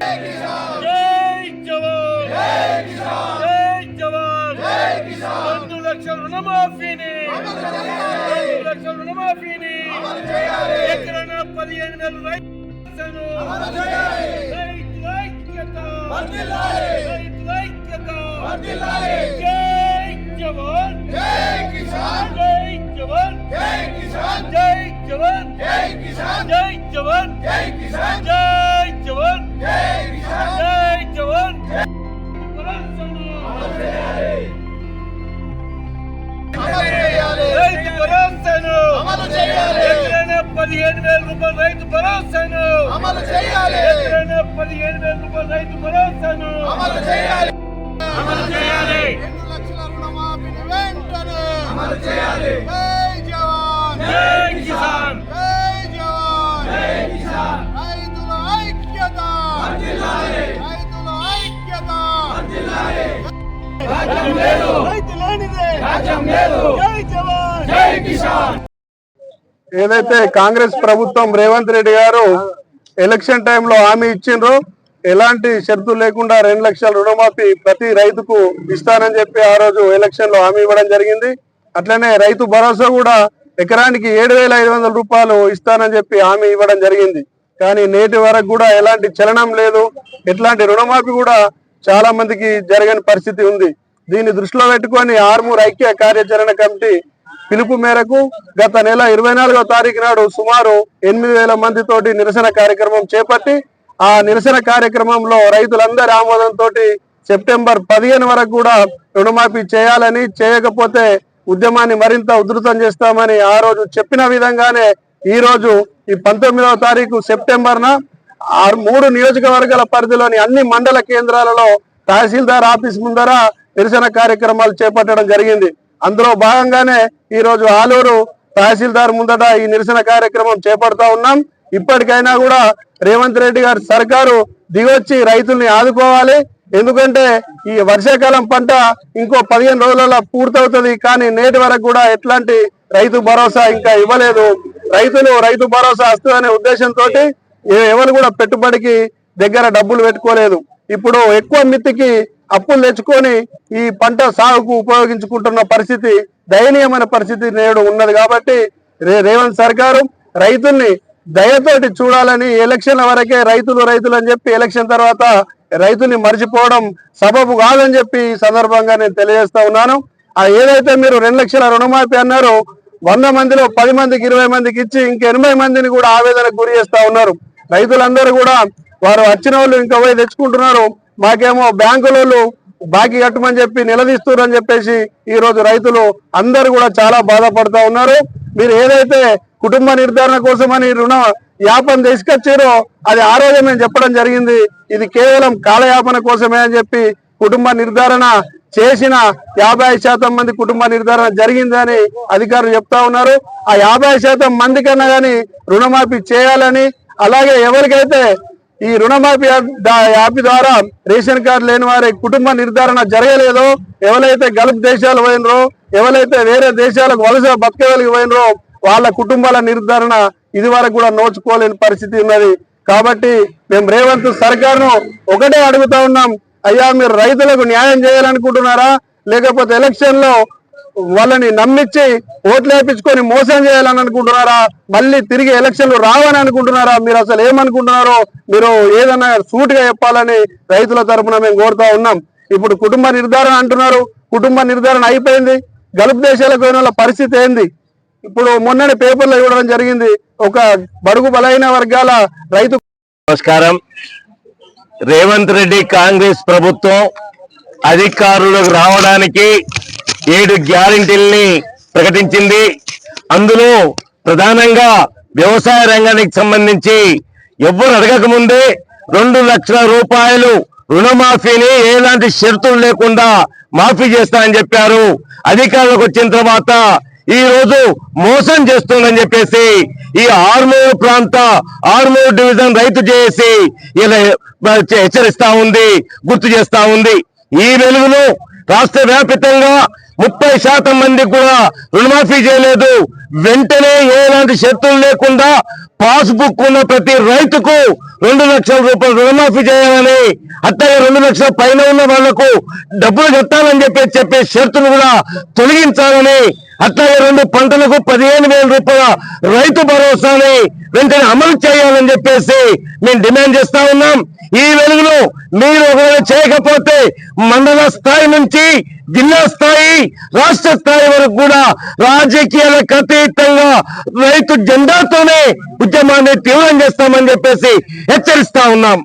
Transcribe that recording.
జై జవాన్ జై జవాన్ రెండు లక్షల రుణమాఫీని రెండు లక్షల రుణమాఫీని ఎకరాన పదిహేను వేల రైతులను రైతుల ఐక్యత రైతుల ఐక్యత జై జవాన్ జై జవాన్ జై జవాన్ జై జవాన్ జై పదిహేను వేల రూపాయలు రైతు భరోసాను. అమలు చేయాలి. ఎకరాన పదిహేను వేల రూపాయలు రైతు భరోసాను. అమలు చేయాలి. అమలు చేయాలి. రెండు లక్షల రుణమాఫీని వెంటనే. అమలు చేయాలి. జై జవాన్. జై కిసాన్. జై జవాన్. రైతుల ఐక్యత. రైతుల ఐక్యత. రాజ్యం లేదు. రైతు లేనిదే. రాజ్యం లేదు. జై జవాన్. జై కిసాన్. ఏదైతే కాంగ్రెస్ ప్రభుత్వం రేవంత్ రెడ్డి గారు ఎలక్షన్ టైంలో హామీ ఇచ్చిండ్రో ఎలాంటి షరతులు లేకుండా రెండు లక్షల రుణమాఫీ ప్రతి రైతుకు ఇస్తానని చెప్పి ఆ రోజు ఎలక్షన్లో హామీ ఇవ్వడం జరిగింది. అట్లనే రైతు భరోసా కూడా ఎకరానికి ఏడు వేల ఐదు వందల రూపాయలు ఇస్తానని చెప్పి హామీ ఇవ్వడం జరిగింది. కానీ నేటి వరకు కూడా ఎలాంటి చలనం లేదు. ఎట్లాంటి రుణమాఫీ కూడా చాలా మందికి జరగని పరిస్థితి ఉంది. దీన్ని దృష్టిలో పెట్టుకొని ఆర్మూర్ ఐక్య కార్యాచరణ కమిటీ పిలుపు మేరకు గత నెల ఇరవై నాలుగో తారీఖు నాడు సుమారు ఎనిమిది వేల మంది తోటి నిరసన కార్యక్రమం చేపట్టి ఆ నిరసన కార్యక్రమంలో రైతులందరి ఆమోదంతో సెప్టెంబర్ పదిహేను వరకు కూడా రుణమాఫీ చేయాలని చేయకపోతే ఉద్యమాన్ని మరింత ఉధృతం చేస్తామని ఆ రోజు చెప్పిన విధంగానే ఈ రోజు ఈ పంతొమ్మిదవ తారీఖు సెప్టెంబర్న ఆ మూడు నియోజకవర్గాల పరిధిలోని అన్ని మండల కేంద్రాలలో తహసీల్దార్ ఆఫీస్ ముందర నిరసన కార్యక్రమాలు చేపట్టడం జరిగింది. అందులో భాగంగానే ఈ రోజు ఆలూరు తహసీల్దార్ ముందట ఈ నిరసన కార్యక్రమం చేపడతా ఉన్నాం. ఇప్పటికైనా కూడా రేవంత్ రెడ్డి గారి సర్కారు దిగొచ్చి రైతుల్ని ఆదుకోవాలి. ఎందుకంటే ఈ వర్షాకాలం పంట ఇంకో పదిహేను రోజులలో పూర్తవుతుంది. కానీ నేటి వరకు కూడా ఎట్లాంటి రైతు భరోసా ఇంకా ఇవ్వలేదు. రైతులు రైతు భరోసా వస్తుందనే ఉద్దేశంతో ఎవరు కూడా పెట్టుబడికి దగ్గర డబ్బులు పెట్టుకోలేదు. ఇప్పుడు ఎక్కువ మిత్తికి అప్పులు తెచ్చుకొని ఈ పంట సాగుకు ఉపయోగించుకుంటున్న పరిస్థితి దయనీయమైన పరిస్థితి నేడు ఉన్నది కాబట్టి రే- రేవంత్ సర్కారు రైతుల్ని దయతోటి చూడాలని ఎలక్షన్ల వరకే రైతులు రైతులు అని చెప్పి ఎలక్షన్ తర్వాత రైతుల్ని మర్చిపోవడం సబబు కాదని చెప్పి ఈ సందర్భంగా నేను తెలియజేస్తా ఉన్నాను. ఆ ఏదైతే మీరు రెండు లక్షల రుణమాఫీ అన్నారో వంద మందిలో పది మందికి ఇరవై మందికి ఇచ్చి ఇంక ఎనభై మందిని కూడా ఆవేదనకు గురి చేస్తా ఉన్నారు. రైతులందరూ కూడా వారు వచ్చిన వాళ్ళు ఇంకా పోయి తెచ్చుకుంటున్నారు. మాకేమో బ్యాంకుల బాకీ కట్టమని చెప్పి నిలదీస్తున్నారు అని చెప్పేసి ఈ రోజు రైతులు అందరు కూడా చాలా బాధపడుతూ ఉన్నారు. మీరు ఏదైతే కుటుంబ నిర్ధారణ కోసమని రుణ యాపన తీసుకొచ్చారో అది ఆ రోజే మేము చెప్పడం జరిగింది. ఇది కేవలం కాలయాపన కోసమే అని చెప్పి కుటుంబ నిర్ధారణ చేసిన యాభై శాతం మంది కుటుంబ నిర్ధారణ జరిగిందని అధికారులు చెప్తా ఉన్నారు. ఆ యాభై శాతం మంది కన్నా కానీ రుణమాఫీ చేయాలని అలాగే ఎవరికైతే ఈ రుణమాఫీ యాప్ దా- యాప్ ద్వారా రేషన్ కార్డు లేని వారి కుటుంబ నిర్ధారణ జరగలేదో ఎవరైతే గల్ఫ్ దేశాలు పోయినరో ఎవరైతే వేరే దేశాలకు వలస బతకగలిగి పోయినరో వాళ్ళ కుటుంబాల నిర్ధారణ ఇది వరకు కూడా నోచుకోలేని పరిస్థితి ఉన్నది. కాబట్టి మేము రేవంత్ సర్కార్ను ఒకటే అడుగుతా ఉన్నాం అయ్యా మీరు రైతులకు న్యాయం చేయాలనుకుంటున్నారా? లేకపోతే ఎలక్షన్లో వాళ్ళని నమ్మించి ఓట్లు వేయించుకొని మోసం చేయాలని అనుకుంటున్నారా? మళ్ళీ తిరిగి ఎలక్షన్లు రావని అనుకుంటున్నారా? మీరు అసలు ఏమనుకుంటున్నారో మీరు ఏదన్నా సూటిగా చెప్పాలని రైతుల తరపున మేము కోరుతా ఉన్నాం. ఇప్పుడు కుటుంబ నిర్ధారణ అంటున్నారు. కుటుంబ నిర్ధారణ అయిపోయింది. గల్ఫ్ దేశాలకు పోయిన వాళ్ళ పరిస్థితి ఏంది? ఇప్పుడు మొన్నటి పేపర్లో ఇవ్వడం జరిగింది. ఒక బడుగు బలైన వర్గాల రైతు నమస్కారం. రేవంత్ రెడ్డి కాంగ్రెస్ ప్రభుత్వం అధికారులకు రావడానికి ఏడు గ్యారంటీల్ని ప్రకటించింది. అందులో ప్రధానంగా వ్యవసాయ రంగానికి సంబంధించి ఎవ్వరు అడగక ముందే రెండు లక్షల రూపాయలు రుణమాఫీని ఎలాంటి షరతులు లేకుండా మాఫీ చేస్తానని చెప్పారు. అధికారులకు వచ్చిన తర్వాత ఈ రోజు మోసం చేస్తుందని చెప్పేసి ఈ ఆర్మూర్ ప్రాంత ఆర్మూర్ డివిజన్ రైతు చేసి ఇలా హెచ్చరిస్తా ఉంది గుర్తు చేస్తా ఉంది. ఈ వెలుగులో రాష్ట్ర వ్యాపితంగా ముప్పై శాతం మంది కూడా రుణమాఫీ చేయలేదు. వెంటనే ఎలాంటి షరతులు లేకుండా పాస్బుక్ ఉన్న ప్రతి రైతుకు రెండు లక్షల రూపాయలు రుణమాఫీ చేయాలని అట్లాగే రెండు లక్షల పైన ఉన్న వాళ్ళకు డబ్బులు కట్టాలని చెప్పి చెప్పే షరతును కూడా తొలగించాలని అట్లాగే రెండు పంటలకు పదిహేను వేల రూపాయల రైతు భరోసాని వెంటనే అమలు చేయాలని చెప్పేసి మేము డిమాండ్ చేస్తా ఉన్నాం. ఈ వెలుగులో మీరు ఒకవేళ చేయకపోతే మండల స్థాయి నుంచి జిల్లా స్థాయి రాష్ట్ర స్థాయి వరకు కూడా రాజకీయాలకు అతీతంగా రైతు జెండాతోనే ఉద్యమాన్ని తీవ్రం చేస్తామని చెప్పేసి హెచ్చరిస్తా ఉన్నాం.